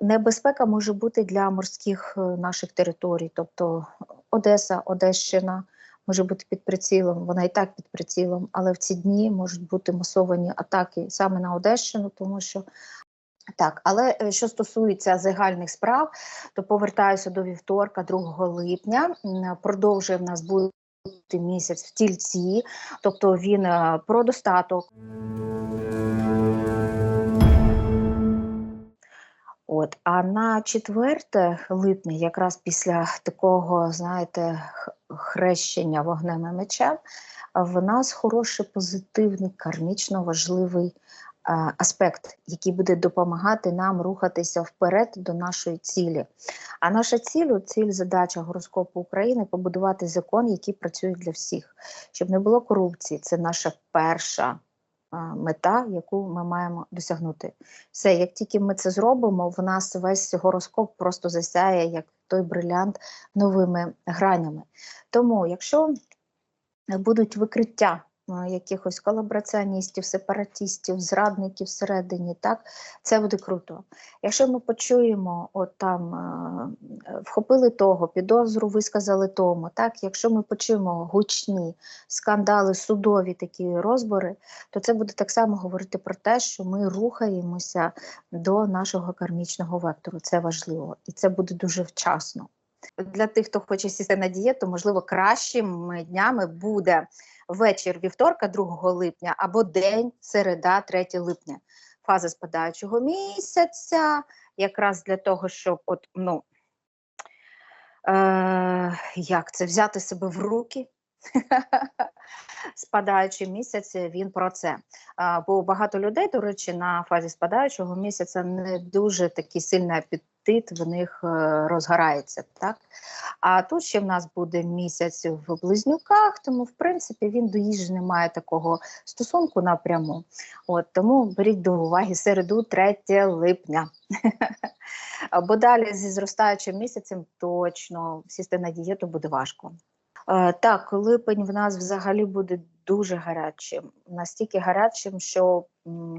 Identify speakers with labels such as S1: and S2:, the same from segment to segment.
S1: Небезпека може бути для морських е, наших територій, тобто Одеса, Одещина може бути під прицілом, вона і так під прицілом, але в ці дні можуть бути масовані атаки саме на Одещину, тому що. Так, але е, що стосується загальних справ, то повертаюся до вівторка, 2 липня. Продовжує в нас бути місяць в тільці, тобто він е, про достаток. От, а на 4 липня, якраз після такого, знаєте, хрещення вогнем і мечем, в нас хороший позитивний, кармічно важливий а, аспект, який буде допомагати нам рухатися вперед до нашої цілі. А наша ціль, ціль задача гороскопу України побудувати закон, який працює для всіх, щоб не було корупції. Це наша перша мета, яку ми маємо досягнути. Все, як тільки ми це зробимо, в нас весь гороскоп просто засяє, як той брилянт, новими гранями. Тому, якщо будуть викриття якихось колабораціоністів, сепаратістів, зрадників всередині, так це буде круто. Якщо ми почуємо, от там е, е, вхопили того, підозру висказали тому, так, якщо ми почуємо гучні скандали, судові такі розбори, то це буде так само говорити про те, що ми рухаємося до нашого кармічного вектору. Це важливо, і це буде дуже вчасно. Для тих, хто хоче сісти на дієту, можливо, кращими днями буде вечір вівторка, 2 липня, або день середа, 3 липня. Фаза спадаючого місяця, якраз для того, щоб от, ну, е, як це взяти себе в руки. Спадаючий місяць він про це. Бо багато людей, до речі, на фазі спадаючого місяця не дуже такий сильний апетит в них е, розгорається. Так? А тут ще в нас буде місяць в близнюках, тому в принципі він до їжі не має такого стосунку напряму. От, тому беріть до уваги середу 3 липня. Бо далі зі зростаючим місяцем точно сісти на дієту буде важко. Е, Так, липень в нас взагалі буде дуже гарячим, настільки гарячим, що,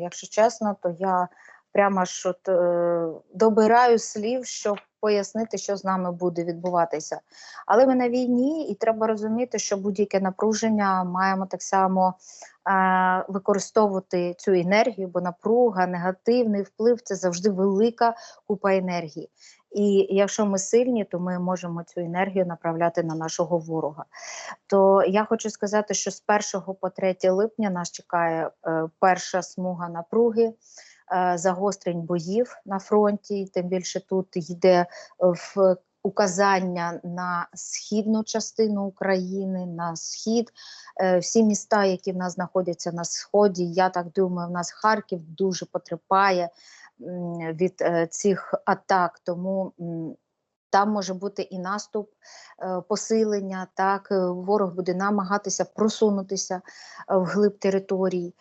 S1: якщо чесно, то я прямо ж от, е, добираю слів, щоб пояснити, що з нами буде відбуватися. Але ми на війні, і треба розуміти, що будь-яке напруження маємо так само е, використовувати цю енергію, бо напруга, негативний вплив це завжди велика купа енергії. І якщо ми сильні, то ми можемо цю енергію направляти на нашого ворога. То я хочу сказати, що з 1 по 3 липня нас чекає е, перша смуга напруги. Е, Загострень боїв на фронті, тим більше тут йде е, в указання на східну частину України, на схід. Е, Всі міста, які в нас знаходяться на сході, я так думаю, в нас Харків дуже потерпає від цих атак, тому там може бути і наступ, е, посилення. Так, е, ворог буде намагатися просунутися е, вглиб території.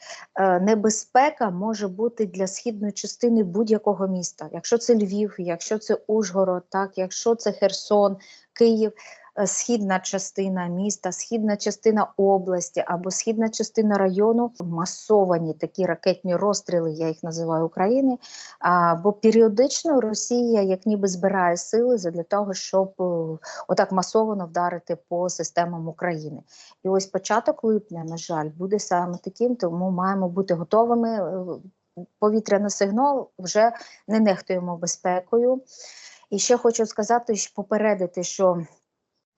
S1: Небезпека може бути для східної частини будь-якого міста. Якщо це Львів, якщо це Ужгород, так, якщо це Херсон, Київ. Е, Східна частина міста, східна частина області або східна частина району масовані такі ракетні розстріли, я їх називаю України. А, бо періодично Росія як ніби збирає сили для того, щоб е, отак масово вдарити по системам України. І ось початок липня, на жаль, буде саме таким, тому маємо бути готовими. е, Повітряний сигнал вже не нехтуємо безпекою. І ще хочу сказати, попередити, що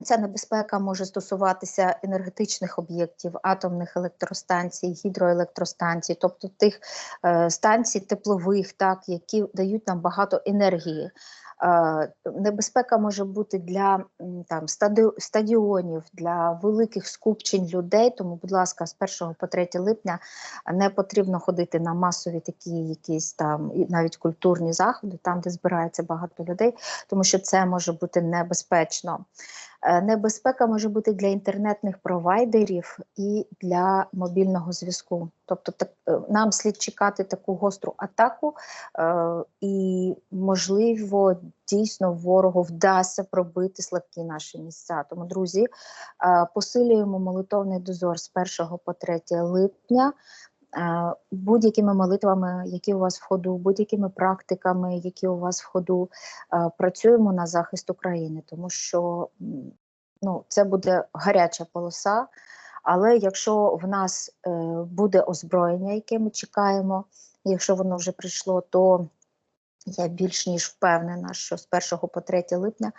S1: Ця небезпека може стосуватися енергетичних об'єктів, атомних електростанцій, гідроелектростанцій, тобто тих е, станцій теплових, так, які дають нам багато енергії. Е, небезпека може бути для там, стадіонів, для великих скупчень людей. Тому, будь ласка, з 1 по 3 липня не потрібно ходити на масові такі якісь там навіть культурні заходи, там, де збирається багато людей, тому що це може бути небезпечно. Е, Небезпека може бути для інтернетних провайдерів і для мобільного зв'язку. Тобто, так, е, нам слід чекати таку гостру атаку, е, і, можливо, дійсно ворогу вдасться пробити слабкі наші місця. Тому, друзі, посилюємо молитовний дозор з 1 по 3 липня. Будь-якими молитвами, які у вас в ходу, будь-якими практиками, які у вас в ходу, працюємо на захист України, тому що ну, це буде гаряча полоса. Але якщо в нас е, буде озброєння, яке ми чекаємо, якщо воно вже прийшло, то я більш ніж впевнена, що з 1 по 3 липня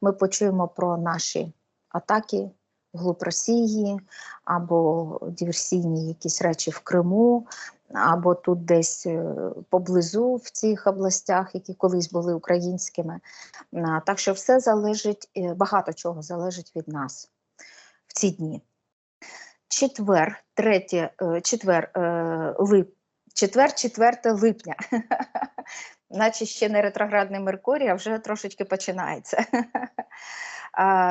S1: ми почуємо про наші атаки вглуб Росії, або диверсійні якісь речі в Криму, або тут десь е, поблизу в цих областях, які колись були українськими. Так що все залежить, е, багато чого залежить від нас в ці дні. Четвер, третє, е, четвер, лип, четвер, 4 липня. Наче ще не ретроградний Меркурій, а вже трошечки починається.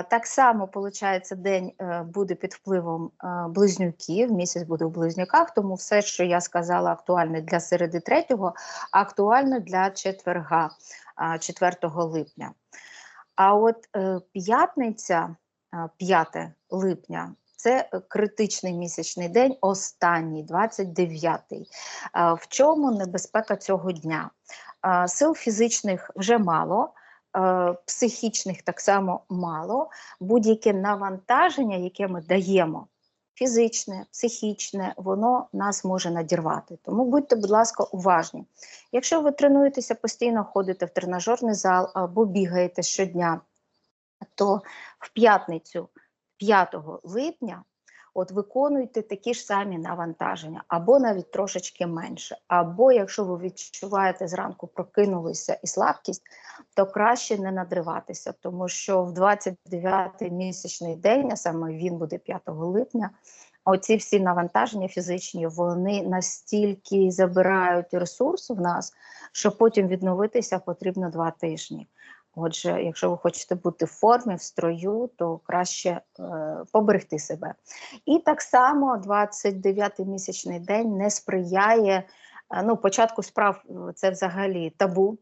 S1: Так само, виходить, день е, буде під впливом е, близнюків, місяць буде в близнюках, тому все, що я сказала, актуальне для середи третього, актуально для четверга, 4 липня. А от е, п'ятниця, е, 5 липня, це критичний місячний день, останній, 29-й. Е, В чому небезпека цього дня? Сил фізичних вже мало, психічних так само мало. Будь-яке навантаження, яке ми даємо, фізичне, психічне, воно нас може надірвати. Тому будьте, будь ласка, уважні. Якщо ви тренуєтеся постійно, ходите в тренажерний зал або бігаєте щодня, то в п'ятницю 5 липня от виконуйте такі ж самі навантаження, або навіть трошечки менше. Або якщо ви відчуваєте зранку прокинулися і слабкість, то краще не надриватися, тому що в 29-й місячний день, а саме він буде 5 липня. Оці всі навантаження фізичні, вони настільки забирають ресурс в нас, що потім відновитися потрібно два тижні. Отже, якщо ви хочете бути в формі, в строю, то краще е, поберегти себе. І так само 29-й місячний день не сприяє, е, ну, початку справ е, це взагалі табу,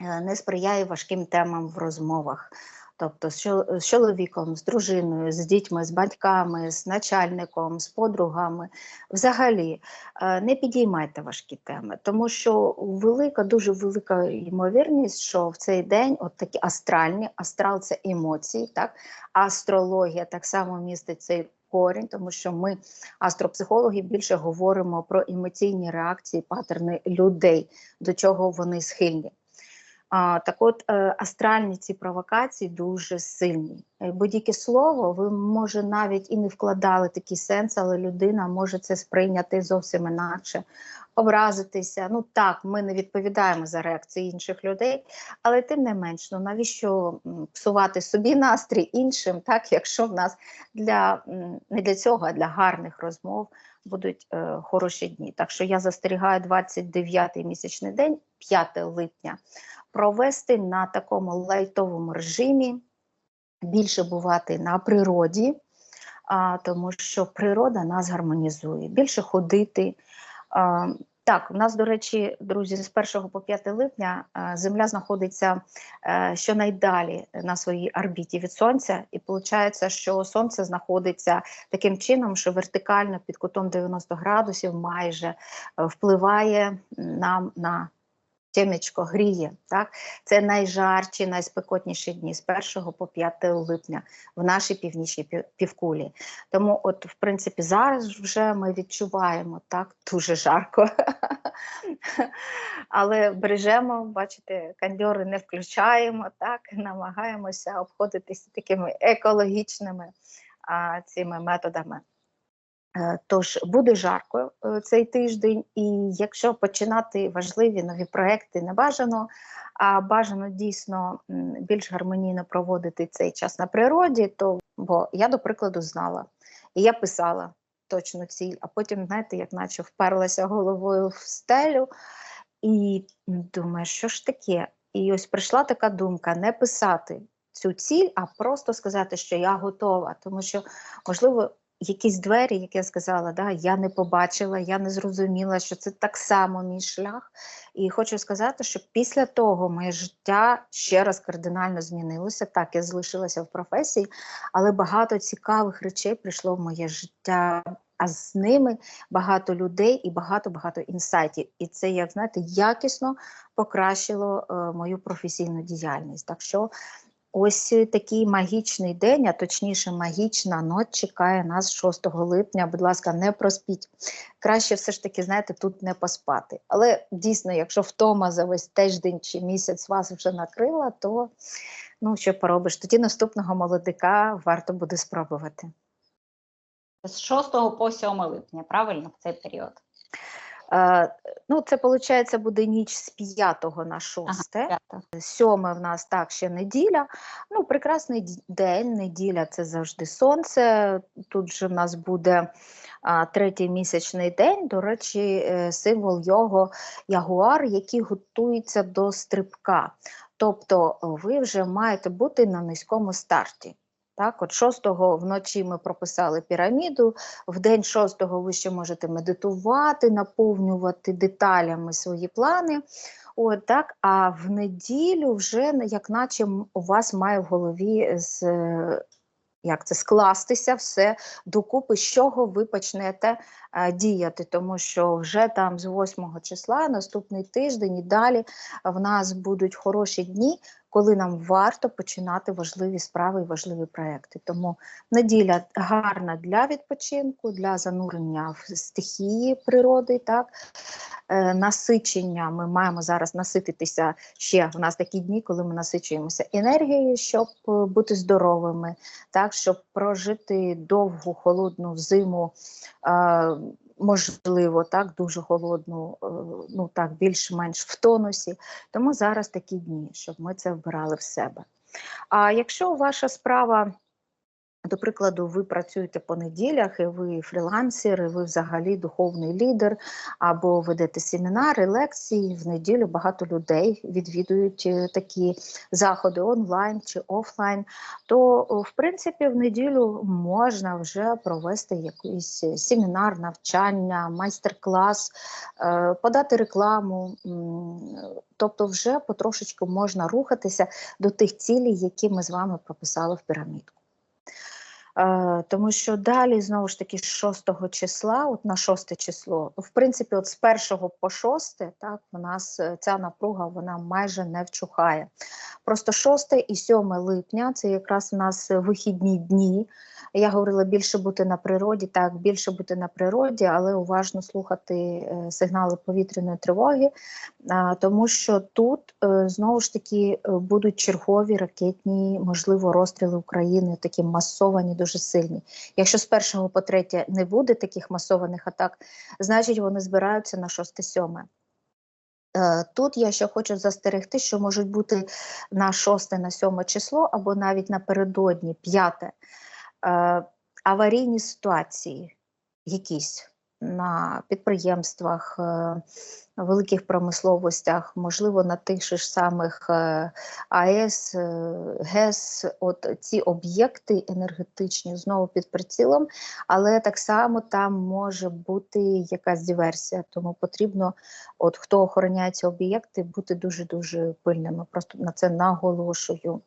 S1: е, не сприяє важким темам в розмовах. Тобто з чол- з чоловіком, з дружиною, з дітьми, з батьками, з начальником, з подругами. Взагалі е, не підіймайте важкі теми, тому що велика, дуже велика ймовірність, що в цей день от такі астральні, астрал це емоції, так? астрологія так само містить цей корінь, тому що ми, астропсихологи, більше говоримо про емоційні реакції, паттерни людей, до чого вони схильні. Так от е, астральні ці провокації дуже сильні. Е, Будь-яке слово, ви може навіть і не вкладали такий сенс, але людина може це сприйняти зовсім інакше, образитися. Ну так, ми не відповідаємо за реакції інших людей, але тим не менш, ну навіщо псувати собі настрій іншим, так якщо в нас для не для цього, а для гарних розмов будуть е, хороші дні. Так що я застерігаю 29-й місячний день, 5 липня провести на такому лайтовому режимі, більше бувати на природі, а, тому що природа нас гармонізує, більше ходити. А, так, у нас, до речі, друзі, з 1 по 5 липня Земля знаходиться е, щонайдалі на своїй орбіті від Сонця, і виходить, що Сонце знаходиться таким чином, що вертикально під кутом 90 градусів майже е, впливає нам на темечко гріє. Так? Це найжарчі, найспекотніші дні з 1 по 5 липня в нашій північній півкулі. Тому, от, в принципі, зараз вже ми відчуваємо так дуже жарко. Але бережемо, бачите, кандьори не включаємо, так, намагаємося обходитися такими екологічними а, цими методами. Е, Тож буде жарко е, цей тиждень, і якщо починати важливі нові проекти не бажано, а бажано дійсно більш гармонійно проводити цей час на природі, то бо я, до прикладу, знала, і я писала точну ціль, а потім, знаєте, як наче вперлася головою в стелю, і думаю, що ж таке? І ось прийшла така думка: не писати цю ціль, а просто сказати, що я готова, тому що можливо якісь двері, як я сказала, да, я не побачила, я не зрозуміла, що це так само мій шлях. І хочу сказати, що після того моє життя ще раз кардинально змінилося. Так, я залишилася в професії, але багато цікавих речей прийшло в моє життя а з ними багато людей і багато-багато інсайтів. І це, як знаєте, якісно покращило е, мою професійну діяльність. Так що ось такий магічний день, а точніше, магічна ноч чекає нас 6 липня. Будь ласка, не проспіть. Краще все ж таки, знаєте, тут не поспати. Але дійсно, якщо втома за весь тиждень чи місяць вас вже накрила, то ну що поробиш? Тоді наступного молодика варто буде спробувати.
S2: З 6 по 7 липня, правильно, в цей період?
S1: Е, ну, це виходить, буде ніч з 5 на 6.
S2: Ага,
S1: Сьоме в нас так ще неділя. Ну, прекрасний день, неділя це завжди сонце. Тут же в нас буде а, третій місячний день. До речі, е, символ його ягуар, який готується до стрибка. Тобто ви вже маєте бути на низькому старті. Так, от 6-го вночі ми прописали піраміду, в день 6-го ви ще можете медитувати, наповнювати деталями свої плани. От так, а в неділю вже як наче у вас має в голові з, е, як це скластися все докупи, з чого ви почнете е, діяти, тому що вже там з 8 числа, наступний тиждень і далі в нас будуть хороші дні, коли нам варто починати важливі справи і важливі проекти. Тому неділя гарна для відпочинку, для занурення в стихії природи. Так? Е, насичення ми маємо зараз насититися ще. В нас такі дні, коли ми насичуємося енергією, щоб е, бути здоровими, так, щоб прожити довгу холодну зиму. Можливо, так, дуже холодну, е, ну так, більш-менш в тонусі. Тому зараз такі дні, щоб ми це вбирали в себе. А якщо ваша справа, до прикладу, ви працюєте по неділях, і ви фрілансер, і ви взагалі духовний лідер, або ведете семінари, лекції, в неділю багато людей відвідують е, такі заходи онлайн чи офлайн, то в принципі в неділю можна вже провести якийсь е, семінар, навчання, майстер-клас, е, подати рекламу. Тобто, вже потрошечку можна рухатися до тих цілей, які ми з вами прописали в пірамідку. Е, тому що далі, знову ж таки, з 6 числа, от на 6 число, в принципі, от з 1 по 6, так, у нас е, ця напруга вона майже не вчухає. Просто 6 і 7 липня це якраз у нас вихідні дні. Я говорила більше бути на природі, так, більше бути на природі, але уважно слухати е, сигнали повітряної тривоги, тому що тут знову ж таки будуть чергові ракетні, можливо, розстріли України, такі масовані, дуже сильні. Якщо з першого по третє не буде таких масованих атак, значить вони збираються на 6-7. Е, Тут я ще хочу застерегти, що можуть бути на 6, на 7 число, або навіть напередодні 5 е, аварійні ситуації якісь на підприємствах, е, великих промисловостях, можливо, на тих же самих е, АЕС, е, ГЕС, от ці об'єкти енергетичні знову під прицілом, але так само там може бути якась диверсія, тому потрібно, от хто охороняє ці об'єкти, бути дуже-дуже пильними. Просто на це наголошую.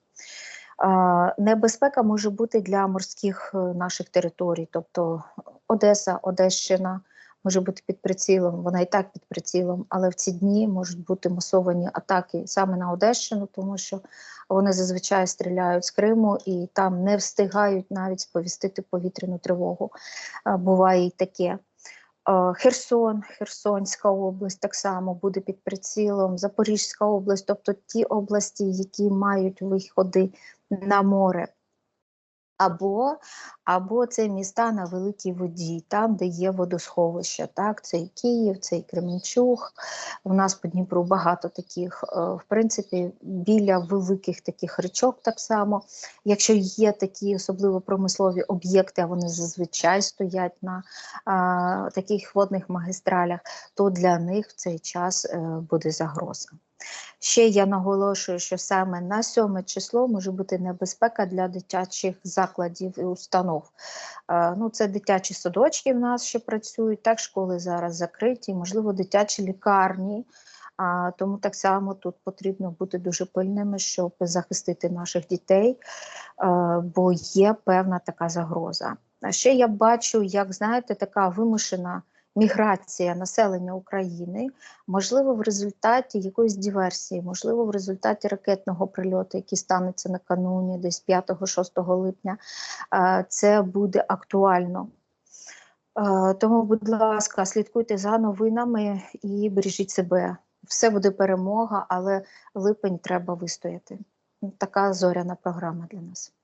S1: Небезпека може бути для морських наших територій, тобто Одеса, Одещина може бути під прицілом, вона і так під прицілом, але в ці дні можуть бути масовані атаки саме на Одещину, тому що вони зазвичай стріляють з Криму і там не встигають навіть сповістити повітряну тривогу. Буває і таке. Е, Херсон, Херсонська область так само буде під прицілом, Запорізька область, тобто ті області, які мають виходи на море. Або, або це міста на великій воді, там, де є водосховища. Так? Це і Київ, це і Кременчуг. У нас по Дніпру багато таких, е, в принципі, біля великих таких річок так само. Якщо є такі особливо промислові об'єкти, а вони зазвичай стоять на а, таких водних магістралях, то для них в цей час е, буде загроза. Ще я наголошую, що саме на 7 число може бути небезпека для дитячих закладів і установ. Е, ну, це дитячі садочки в нас ще працюють, так, школи зараз закриті, можливо, дитячі лікарні. А, тому так само тут потрібно бути дуже пильними, щоб захистити наших дітей, е, бо є певна така загроза. А ще я бачу, як знаєте, така вимушена міграція населення України, можливо, в результаті якоїсь диверсії, можливо, в результаті ракетного прильоту, який станеться накануні, десь 5-6 липня, е, це буде актуально. Е, Тому, будь ласка, слідкуйте за новинами і бережіть себе. Все буде перемога, але липень треба вистояти. Така зоряна програма для нас.